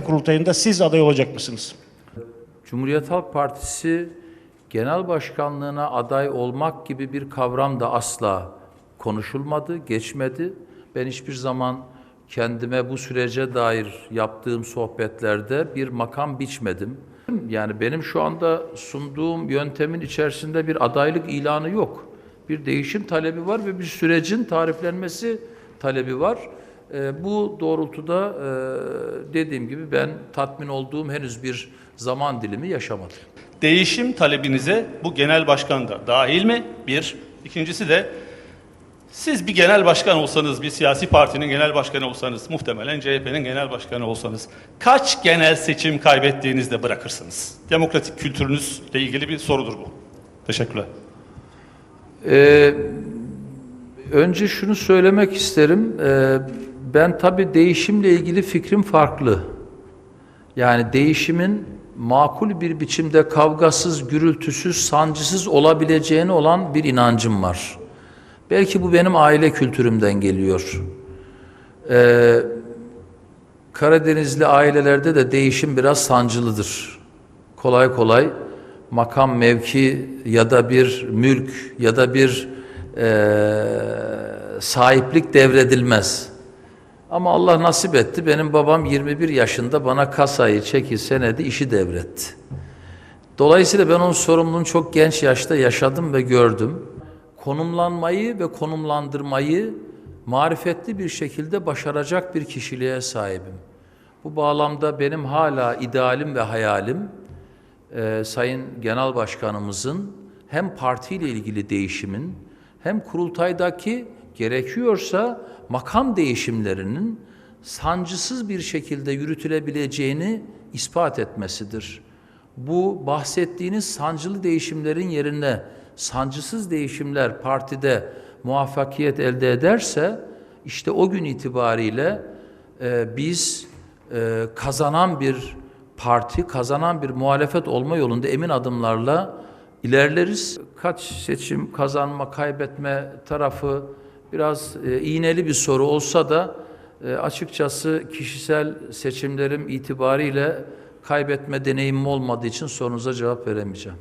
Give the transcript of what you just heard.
kurultayında siz aday olacak mısınız? Cumhuriyet Halk Partisi genel başkanlığına aday olmak gibi bir kavram da asla konuşulmadı, geçmedi. Ben hiçbir zaman kendime bu sürece dair yaptığım sohbetlerde bir makam biçmedim. Yani benim şu anda sunduğum yöntemin içerisinde bir adaylık ilanı yok. Bir değişim talebi var ve bir sürecin tariflenmesi talebi var. Ee, bu doğrultuda e, dediğim gibi ben tatmin olduğum henüz bir zaman dilimi yaşamadım. Değişim talebinize bu genel başkan da dahil mi? Bir. İkincisi de siz bir genel başkan olsanız, bir siyasi partinin genel başkanı olsanız, muhtemelen CHP'nin genel başkanı olsanız kaç genel seçim kaybettiğinizde bırakırsınız? Demokratik kültürünüzle ilgili bir sorudur bu. Teşekkürler. Ee, önce şunu söylemek isterim. Ee, ben tabii değişimle ilgili fikrim farklı. Yani değişimin makul bir biçimde kavgasız, gürültüsüz, sancısız olabileceğine olan bir inancım var. Belki bu benim aile kültürümden geliyor. Ee, Karadenizli ailelerde de değişim biraz sancılıdır. Kolay kolay makam mevki ya da bir mülk ya da bir eee, sahiplik devredilmez. Ama Allah nasip etti. Benim babam 21 yaşında bana kasayı, çeki, senedi işi devretti. Dolayısıyla ben onun sorumluluğunu çok genç yaşta yaşadım ve gördüm. Konumlanmayı ve konumlandırmayı marifetli bir şekilde başaracak bir kişiliğe sahibim. Bu bağlamda benim hala idealim ve hayalim e, Sayın Genel Başkanımızın hem partiyle ilgili değişimin hem kurultaydaki gerekiyorsa makam değişimlerinin sancısız bir şekilde yürütülebileceğini ispat etmesidir. Bu bahsettiğiniz sancılı değişimlerin yerine sancısız değişimler partide muvaffakiyet elde ederse işte o gün itibariyle e, biz e, kazanan bir parti, kazanan bir muhalefet olma yolunda emin adımlarla ilerleriz. Kaç seçim kazanma, kaybetme tarafı biraz e, iğneli bir soru olsa da e, açıkçası kişisel seçimlerim itibariyle kaybetme deneyimim olmadığı için sorunuza cevap veremeyeceğim.